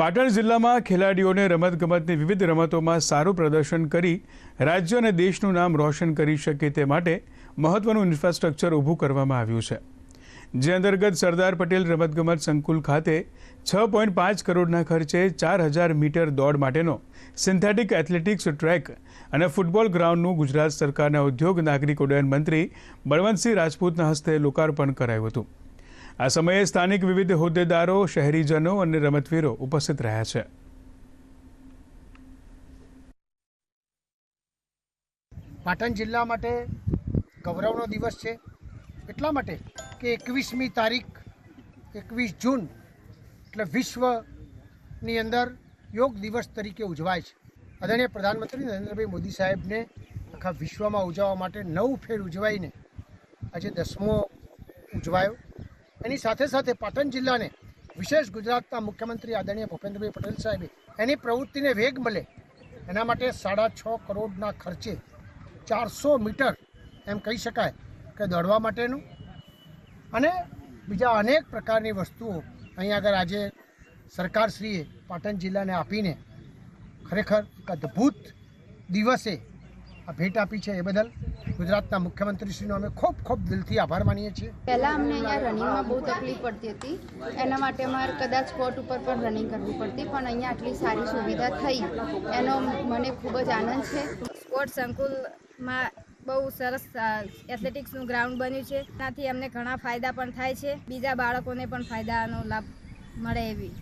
પાટણ જિલ્લામાં ખેલાડીઓને રમતગમતની વિવિધ રમતોમાં સારું પ્રદર્શન કરી રાજ્ય અને દેશનું નામ રોશન કરી શકે તે માટે મહત્વનું ઇન્ફ્રાસ્ટ્રક્ચર ઊભું કરવામાં આવ્યું છે. જે અંતર્ગત સરદાર પટેલ રમતગમત સંકુલ ખાતે છ પોઈન્ટ પાંચ કરોડના ખર્ચે ચાર હજાર મીટર દોડ માટેનો સિન્થેટિક એથ્લેટિક્સ ટ્રેક અને ફૂટબોલ ગ્રાઉન્ડનું ગુજરાત સરકારના ઉદ્યોગ નાગરિક ઉડ્ડયન મંત્રી બળવંતસિંહ રાજપૂતના હસ્તે લોકાર્પણ કરાયું હતું. આ સમયે સ્થાનિક વિવિધ હોદ્દેદારો, શહેરીજનો અને રમતવીરો ઉપસ્થિત રહ્યા છે. પાટણ જિલ્લા માટે ગૌરવનો દિવસ છે. એટલા માટે કે એકવીસમી તારીખ, એકવીસ જૂન એટલે વિશ્વની અંદર યોગ દિવસ તરીકે ઉજવાય છે. આદરણીય પ્રધાનમંત્રી નરેન્દ્રભાઈ મોદી સાહેબને આખા વિશ્વમાં ઉજવવા માટે નવ ફેર ઉજવાઈને આજે દસમો ઉજવાયો. એની સાથે સાથે પાટણ જિલ્લાને વિશેષ ગુજરાતના મુખ્યમંત્રી આદરણીય ભૂપેન્દ્રભાઈ પટેલ સાહેબે એની પ્રવૃત્તિને વેગ મળે. એના માટે સાડા છ કરોડના ખર્ચે ચારસો મીટર એમ કહી શકાય કે દોડવા માટેનું. અને બીજા અનેક પ્રકારની વસ્તુઓ અહીં આગળ આજે સરકારશ્રીએ પાટણ જિલ્લાને આપીને ખરેખર એક અદ્ભુત દિવસે આ ભેટ આપી છે એ બદલ ગુજરાતના મુખ્યમંત્રીશ્રીનો અમે ખૂબ ખૂબ દિલથી આભાર માનીએ છીએ. પહેલાં અમને અહીંયા રનિંગમાં બહુ તકલીફ પડતી હતી. એના માટે અમારે કદાચ સ્પોટ ઉપર પણ રનિંગ કરવી પડતી પણ અહીંયા આટલી સારી સુવિધા થઈ. એનો મને ખૂબ જ આનંદ છે. સ્પોર્ટ સંકુલમાં બહુ સરસ એથ્લેટિક્સનું ગ્રાઉન્ડ બન્યું છે. ત્યાંથી અમને ઘણા ફાયદા પણ થાય છે. બીજા બાળકોને પણ ફાયદાનો લાભ મળે એવી.